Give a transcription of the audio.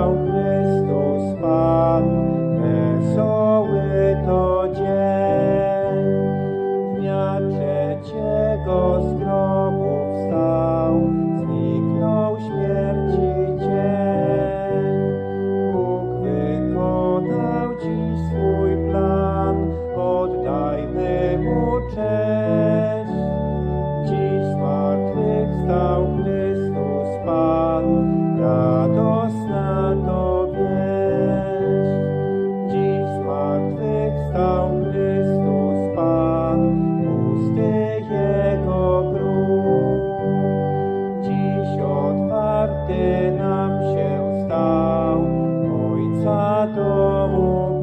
zmartwychwstał Chrystus Pan, wesoły to dzień. Dnia trzeciego z grobu wstał, zniknął śmierci cień. Bóg wykonał dziś swój plan, oddajmy Mu cześć. Dziś zmartwychwstał Chrystus Pan, God. gdy nam się stał, Ojca domu